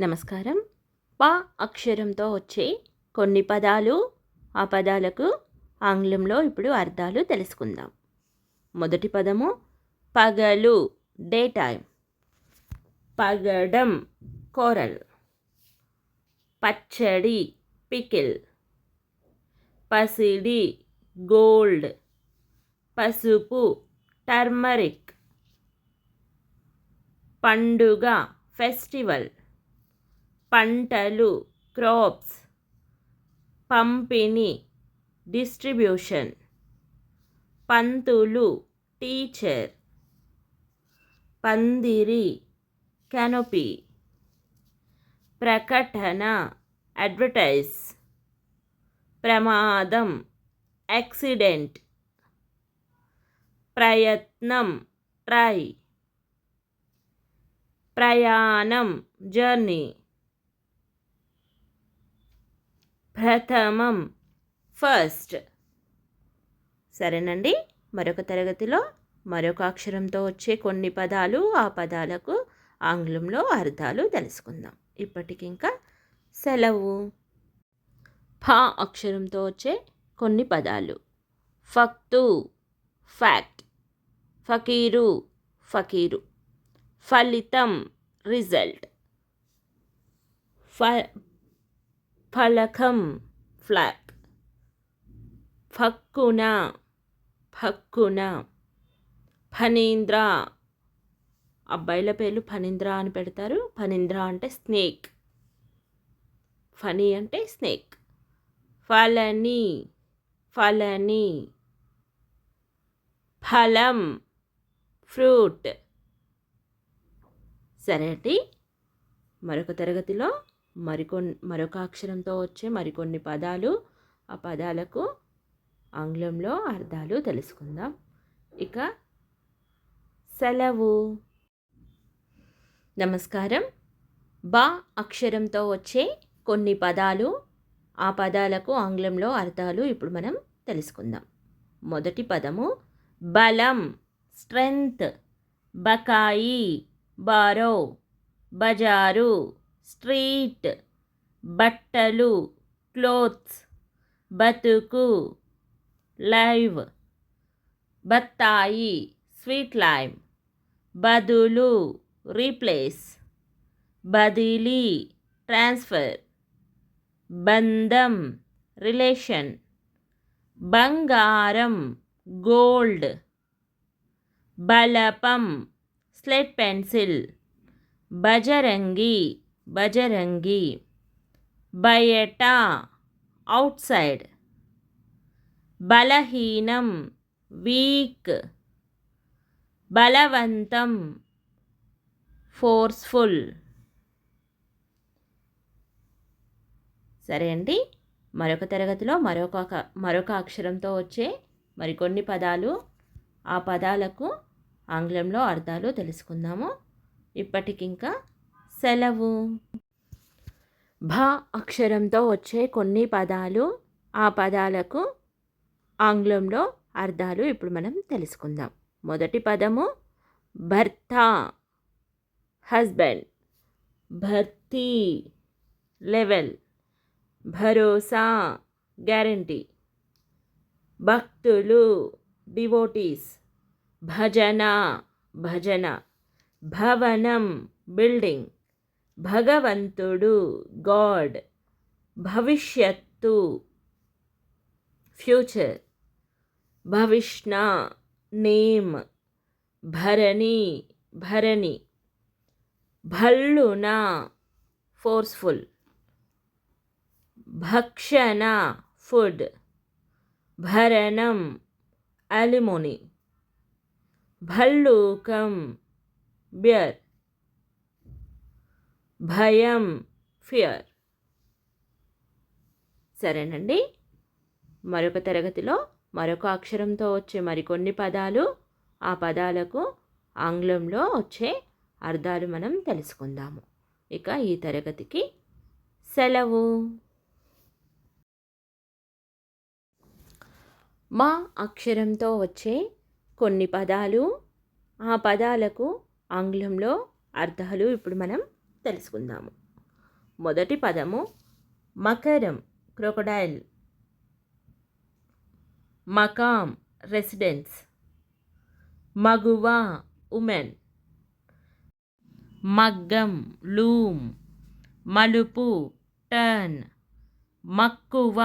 నమస్కారం. ప అక్షరంతో వచ్చే కొన్ని పదాలు ఆ పదాలకు ఆంగ్లంలో ఇప్పుడు అర్థాలు తెలుసుకుందాం. మొదటి పదము పగలు డే టైం పగడం కోరల్. పచ్చడి పికిల్. పసిడి గోల్డ్. పసుపు టర్మరిక్. పండుగ ఫెస్టివల్. పంటలు క్రాప్స్ పంపిణీ డిస్ట్రిబ్యూషన్ పంతులు టీచర్ పందిరి కెనోపీ ప్రకటన అడ్వర్టైజ్ ప్రమాదం యాక్సిడెంట్ ప్రయత్నం ట్రై ప్రయాణం జర్నీ. ప్రథమం. ఫస్ట్. సరేనండి. మరొక తరగతిలో మరొక అక్షరంతో వచ్చే కొన్ని పదాలు ఆ పదాలకు ఆంగ్లంలో అర్థాలు తెలుసుకుందాం. ఇప్పటికి ఇంకా సెలవు. ఫ అక్షరంతో వచ్చే కొన్ని పదాలు. ఫక్తు ఫ్యాక్ట్. ఫకీరు ఫకీరు. ఫలితం రిజల్ట్. ఫ ఫలకం ఫ్లాగ్ ఫక్కున ఫక్కున. ఫనీంద్ర అబ్బాయిల పేర్లు ఫనీంద్ర అని పెడతారు. ఫనీంద్ర అంటే స్నేక్. ఫనీ అంటే స్నేక్. ఫలని ఫలని ఫలం ఫ్రూట్. సరే అండి. మరొక తరగతిలో మరికొన్ని మరొక అక్షరంతో వచ్చే మరికొన్ని పదాలు ఆ పదాలకు ఆంగ్లంలో అర్థాలు తెలుసుకుందాం. ఇక సెలవు. నమస్కారం. బా అక్షరంతో వచ్చే కొన్ని పదాలు ఆ పదాలకు ఆంగ్లంలో అర్థాలు ఇప్పుడు మనం తెలుసుకుందాం. మొదటి పదము బలం స్ట్రెంగ్త్ బకాయి బారో బజారు. స్ట్రీట్. బట్టలు క్లోత్స్ బతుకు లైవ్. బత్తాయి స్వీట్ లైమ్. బదులు రీప్లేస్. బదిలీ ట్రాన్స్ఫర్. బంధం రిలేషన్. బంగారం గోల్డ్. బలపం స్లెట్ పెన్సిల్. బజరంగి బజరంగి. బయట అవుట్ సైడ్ బలహీనం వీక్ బలవంతం ఫోర్స్ఫుల్ సరే అండి మరొక తరగతిలో మరొక మరొక అక్షరంతో వచ్చే మరికొన్ని పదాలు ఆ పదాలకు ఆంగ్లంలో అర్థాలు తెలుసుకుందాము. ఇప్పటికింకా సెలవు. భ అక్షరంతో వచ్చే కొన్ని పదాలు ఆ పదాలకు ఆంగ్లంలో అర్థాలు ఇప్పుడు మనం తెలుసుకుందాం. మొదటి పదము భర్త హస్బెండ్. భర్తీ లెవెల్. భరోసా గ్యారంటీ. భక్తులు డివోటీస్. భజన భజన. భవనం బిల్డింగ్. భగవంతుడు గాడ్ భవిష్యత్తు ఫ్యూచర్ భవిష్ణ నేమ్ భరణి భరణి భల్లున ఫోర్స్ఫుల్ భక్షణ ఫుడ్ భరణం అలిమోని భల్లూకం బియర్. భయం ఫియర్ సరేనండి. మరొక తరగతిలో మరొక అక్షరంతో వచ్చే మరికొన్ని పదాలు ఆ పదాలకు ఆంగ్లంలో వచ్చే అర్థాలు మనం తెలుసుకుందాము. ఇక ఈ తరగతికి సెలవు. మా అక్షరంతో వచ్చే కొన్ని పదాలు ఆ పదాలకు ఆంగ్లంలో అర్థాలు ఇప్పుడు మనం తెలుసుకుందాము. మొదటి పదము మకరం క్రొకడైల్. మకాం రెసిడెన్స్. మగువ ఉమెన్. మగ్గం లూమ్. మలుపు టర్న్. మక్కువ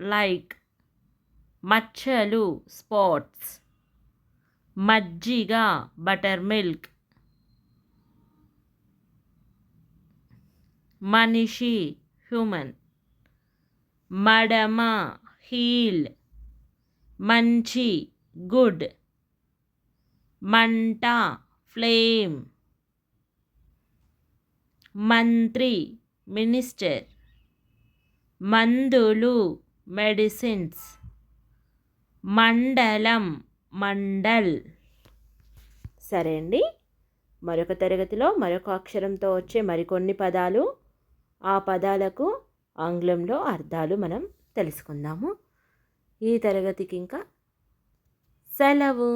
లైక్. మచ్చలు స్పాట్స్. మజ్జిగ బటర్ మిల్క్ మనిషి హ్యూమన్ మడమ హీల్ మంచి గుడ్ మంట ఫ్లేమ్ మంత్రి మినిస్టర్ మందులు మెడిసిన్స్ మండలం మండల్. సరే అండి. మరొక తరగతిలో మరొక అక్షరంతో వచ్చే మరికొన్ని పదాలు ఆ పదాలకు ఆంగ్లంలో అర్థాలు మనం తెలుసుకుందాము. ఈ తరగతికి ఇంకా సెలవు.